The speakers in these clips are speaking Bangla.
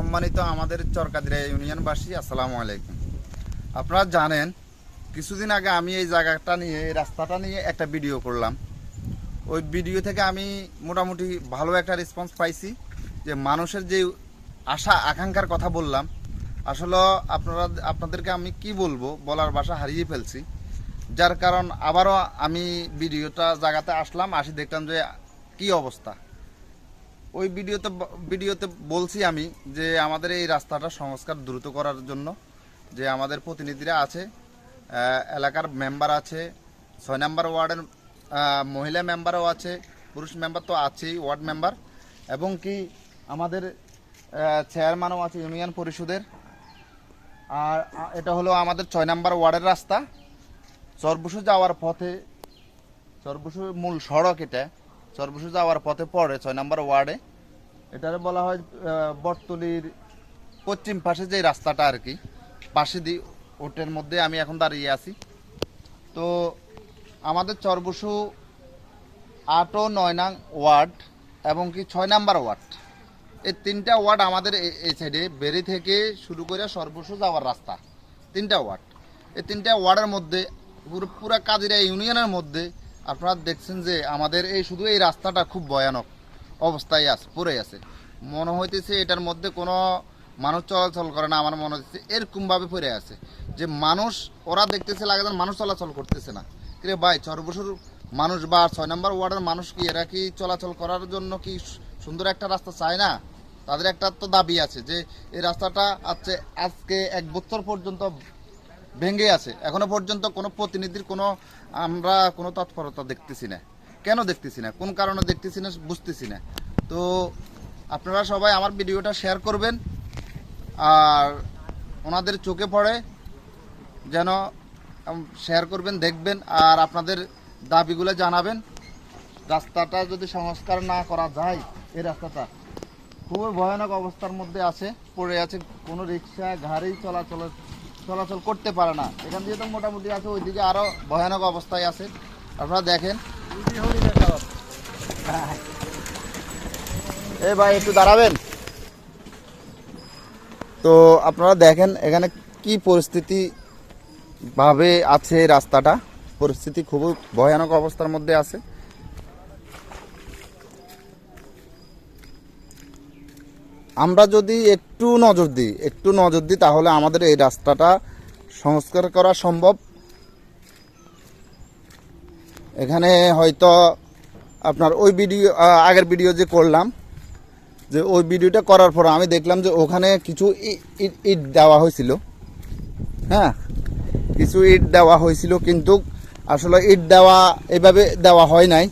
সম্মানিত আমাদের চরকাদিরা ইউনিয়নবাসী, আসসালামু আলাইকুম। আপনারা জানেন, কিছুদিন আগে আমি এই জায়গাটা নিয়ে, এই রাস্তাটা নিয়ে একটা ভিডিও করলাম। ওই ভিডিও থেকে আমি মোটামুটি ভালো একটা রেসপন্স পাইছি যে মানুষের যে আশা, আকাঙ্ক্ষার কথা বললাম, আসলে আপনারা, আপনাদেরকে আমি কি বলব, বলার ভাষা হারিয়ে ফেলছি। যার কারণ আবারও আমি ভিডিওটা জায়গাতে আসলাম, আসি দেখলাম যে কি অবস্থা। ওই ভিডিওতে ভিডিওতে বলছি আমি যে আমাদের এই রাস্তাটা সংস্কার দ্রুত করার জন্য, যে আমাদের প্রতিনিধিরা আছে এলাকার মেম্বার আছে, ছয় নম্বর ওয়ার্ডের মহিলা মেম্বারও আছে, পুরুষ মেম্বার তো আছেই, ওয়ার্ড মেম্বার, এবং কি আমাদের চেয়ারম্যানও আছে ইউনিয়ন পরিষদের। আর এটা হলো আমাদের ছয় নম্বর ওয়ার্ডের রাস্তা। চরবুসু যাওয়ার পথে চরবুসু মূল সড়ক এটা চরবুসু যাওয়ার পথে পড়ে ছয় নম্বর ওয়ার্ডে। এটারে বলা হয় বটতলির পশ্চিম পাশে যে রাস্তাটা আর কি, পাশে দিয়ে ওটের মধ্যে আমি এখন দাঁড়িয়ে আছি। তো আমাদের চরবুসু আট ও নয় নং ওয়ার্ড এবং কি ছয় নাম্বার ওয়ার্ড। এই তিনটা ওয়ার্ড আমাদের এই সাইডে বেরি থেকে শুরু করে সর্বস্ব যাওয়ার রাস্তা, তিনটা ওয়ার্ড। এই তিনটা ওয়ার্ডের মধ্যে পুরো পুরা কাজিরা ইউনিয়নের মধ্যে আপনারা দেখছেন যে আমাদের এই শুধু এই রাস্তাটা খুব ভয়ানক অবস্থায় আছে, পড়ে আছে। মনে হইতেছে এটার মধ্যে কোনো মানুষ চলাচল করে না, আমার মনে হচ্ছে এরকমভাবে পড়ে আছে। যে মানুষ, ওরা দেখতেছে লাগে মানুষ চলাচল করতেছে না। কিরে ভাই চরবসুর মানুষ বা ছয় নম্বর ওয়ার্ডের মানুষ কি, এরা কি চলাচল করার জন্য কি সুন্দর একটা রাস্তা চায় না? তাদের একটা তো দাবি আছে যে, এই রাস্তাটা আছে আজকে এক বছর পর্যন্ত ভেঙে আছে। এখনও পর্যন্ত কোনো প্রতিনিধির কোনো, আমরা কোনো তৎপরতা দেখতেছি না। কেন দেখতেছি না? কোন কারণে দেখতেছি না বুঝতেছি না। তো আপনারা সবাই আমার ভিডিওটা শেয়ার করবেন। আর ওনাদের চোখে পড়ে যেন শেয়ার করবেন, দেখবেন, আর আপনাদের দাবিগুলো জানাবেন। রাস্তাটা যদি সংস্কার না করা যায়, এই রাস্তাটা খুবই ভয়ানক অবস্থার মধ্যে আছে, পড়ে আছে। কোনো রিক্সা, গাড়ি চলাচল চলাচল করতে পারে না। এখান দিয়ে তো মোটামুটি আছে, ওইদিকে আরও ভয়ানক অবস্থায় আছে। আপনারা দেখেন। এ ভাই, একটু দাঁড়াবেন। তো আপনারা দেখেন, এখানে কি পরিস্থিতি ভাবে আছে রাস্তাটা। পরিস্থিতি খুবই ভয়ানক অবস্থার মধ্যে আছে। আমরা যদি একটু নজর দিই, একটু নজর দিই, তাহলে আমাদের এই রাস্তাটা সংস্কার করা সম্ভব। এখানে হয়তো আপনার ওই ভিডিও আগের ভিডিও যে করলাম, যে ওই ভিডিওটা করার পর আমি দেখলাম যে ওখানে কিছু ইট দেওয়া হয়েছিল। হ্যাঁ কিছু ইট দেওয়া হয়েছিল, কিন্তু আসলে ইট দেওয়া এভাবে দেওয়া হয় নাই।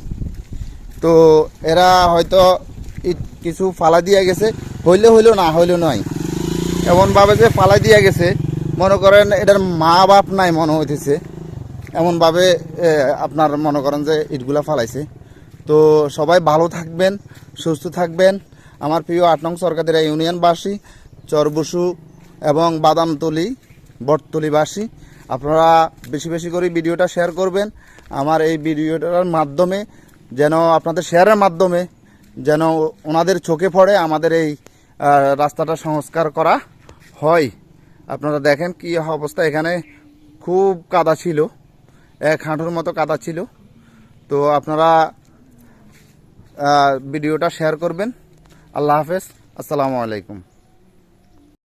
তো এরা হয়তো ইট কিছু ফালা দিয়ে গেছে। হইলে হইলেও না হইলেও নয়। এমনভাবে যে ফালা দিয়ে গেছে, মনে করেন এটার মা বাপ নাই মনে হইতেছে। এমনভাবে আপনার মনে করেন যে ইটগুলা ফালাইছে। তো সবাই ভালো থাকবেন, সুস্থ থাকবেন। আমার প্রিয় আট নং সরকারের ইউনিয়নবাসী, চরবসু এবং বাদামতলি, বটতলিবাসী, আপনারা বেশি বেশি করে ভিডিওটা শেয়ার করবেন। আমার এই ভিডিওটার মাধ্যমে যেন, আপনাদের শেয়ারের মাধ্যমে যেন ওনাদের চোখে পড়ে আমাদের এই রাস্তাটা সংস্কার করা হয়। আপনারা দেখেন কি অবস্থা। এখানে খুব কাদা ছিল, এক হাঁটুর মতো কাদা ছিল। তো আপনারা ভিডিওটা শেয়ার করবেন। আল্লাহ হাফেজ। আসসালামু আলাইকুম।